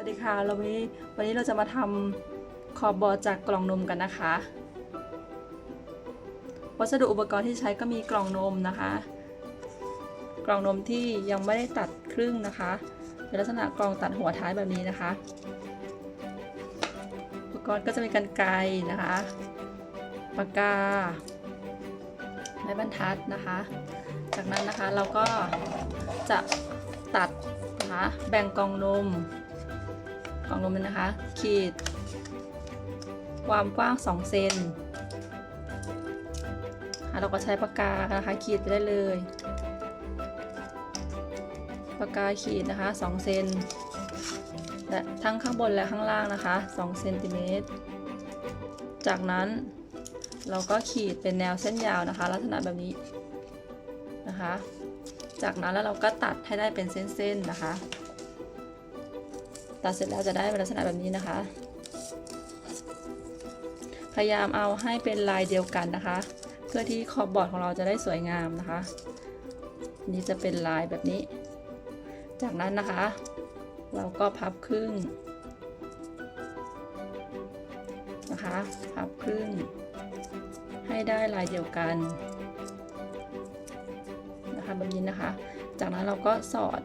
วัสดีค่ะเราวันนี้วันนี้เราจะมาทำขอบบอจากกล่องนมกันนะคะ วัสดุอุปกรณ์ที่ใช้ก็มีกล่องนมนะคะ กล่องนมที่ยังไม่ได้ตัดครึ่งนะคะเป็นลักษณะกล่องตัดหัวท้ายแบบนี้นะคะ อุปกรณ์ก็จะมีกันไกรนะคะปากกาไม้บรรทัดนะคะ จากนั้นนะคะเราก็จะตัดนะคะแบ่งกล่องนม กล่องนมนี้นะคะ ขีด ความกว้าง 2 เซนค่ะเราก็ใช้ปากกานะคะขีดไปได้เลยปากกาขีดนะคะ 2 เซนและทั้งข้างบนและข้างล่างนะคะ2เซนติเมตร จากนั้นเราก็ขีดเป็นแนวเส้นยาวนะคะ ลักษณะแบบนี้นะคะ จากนั้นแล้วเราก็ตัดให้ได้เป็นเส้นๆนะคะ ตัดเสร็จแล้วจะได้เป็นลักษณะแบบนี้นะคะ พยายามเอาให้เป็นลายเดียวกันนะคะ เพื่อที่ขอบบอร์ดของเราจะได้สวยงามนะคะนนี้จะเป็นลายแบบนี้ จากนั้นนะคะ เราก็พับครึ่งนะคะพับครึ่ง ให้ได้ลายเดียวกันนะคะแบบนี้นะคะ จากนั้นเราก็สอด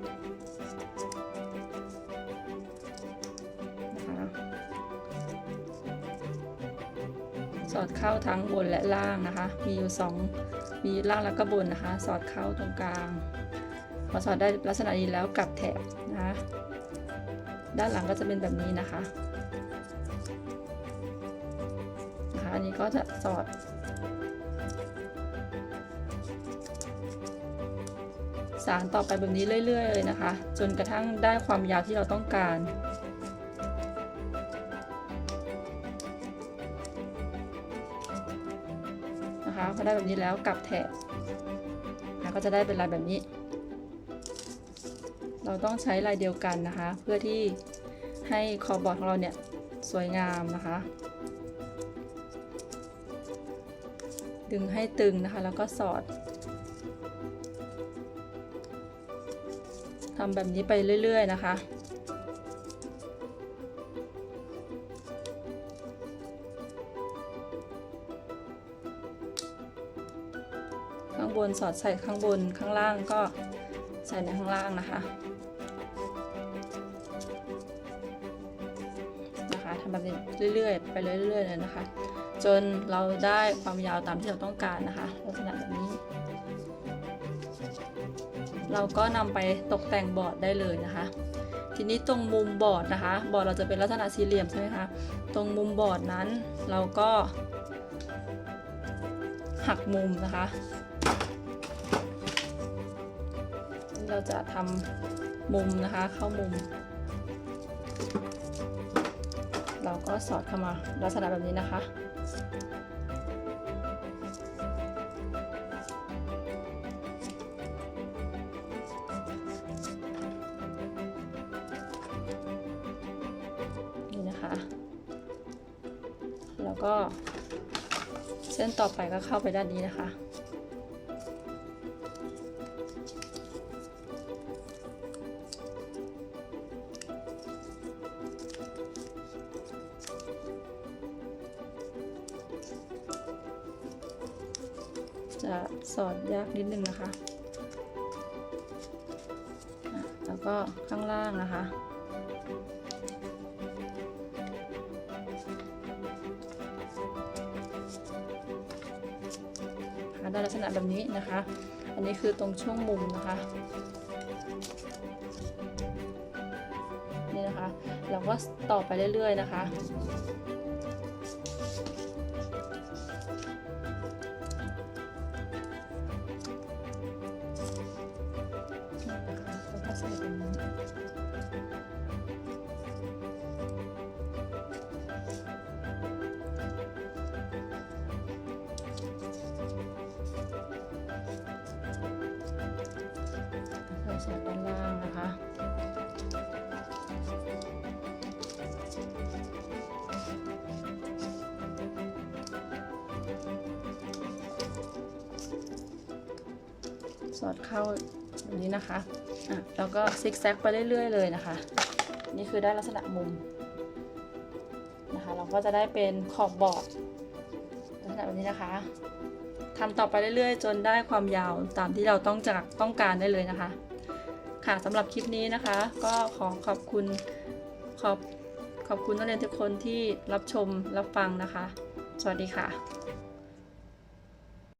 สอดเข้าทั้งบนและล่างนะคะ มีอยู่สองมีล่างแล้วก็บนนะคะ สอดเข้าตรงกลาง พอสอดได้ลักษณะนี้แล้วกลับแถบนะคะ ด้านหลังก็จะเป็นแบบนี้นะคะนะคะอันนี้ก็จะสอดสารต่อไปแบบนี้เรื่อย ๆ เลยนะคะ จนกระทั่งได้ความยาวที่เราต้องการ นะคะพอได้แบบนี้แล้วกลับแถบนะก็จะได้เป็นลายแบบนี้ เราต้องใช้ลายเดียวกันนะคะ เพื่อที่ให้คอบอร์ดของเราเนี่ยสวยงามนะคะ ดึงให้ตึงนะคะแล้วก็สอดทำแบบนี้ไปเรื่อย ๆ นะคะ ข้างบนสอดใส่ข้างบนข้างล่างก็ใส่ในข้างล่างนะคะนะคะทำแบบนี้เรื่อยๆไปเรื่อยๆเลยนะคะ จนเราได้ความยาวตามที่เราต้องการนะคะลักษณะแบบนี้ เราก็นำไปตกแต่งบอร์ดได้เลยนะคะทีนี้ตรงมุมบอร์ดนะคะ บอร์ดเราจะเป็นลักษณะสี่เหลี่ยมใช่ไหมคะ ตรงมุมบอร์ดนั้นเราก็ หักมุมนะคะ เราจะทำมุมนะคะ เข้ามุม เราก็สอดเข้ามาลักษณะแบบนี้นะคะนี่นะคะ แล้วก็ เส้นต่อไปก็เข้าไปด้านนี้นะคะ จะสอดยากนิดนึงนะคะ แล้วก็ข้างล่างนะคะ ค่ะได้ลักษณะแบบนี้นะคะ อันนี้คือตรงช่วงมุมนะคะนี่นะคะเราก็ต่อไปเรื่อยๆนะคะ ใส่ด้านล่างนะคะสอดเข้าแบบนี้นะคะอะแล้วก็ซิกแซกไปเรื่อย ๆ เลยนะคะ นี่คือได้ลักษณะมุมนะคะ เราก็จะได้เป็นขอบบอร์ดลักษณะแบบนี้นะคะทำต่อไปเรื่อย ๆ จนได้ความยาวตามที่เราต้องจากต้องการได้เลยนะคะ ค่ะสำหรับคลิปนี้นะคะ ก็ขอขอบคุณขอบขอบคุณนักเรียนทุกคนที่รับชมรับฟังนะคะ สวัสดีค่ะ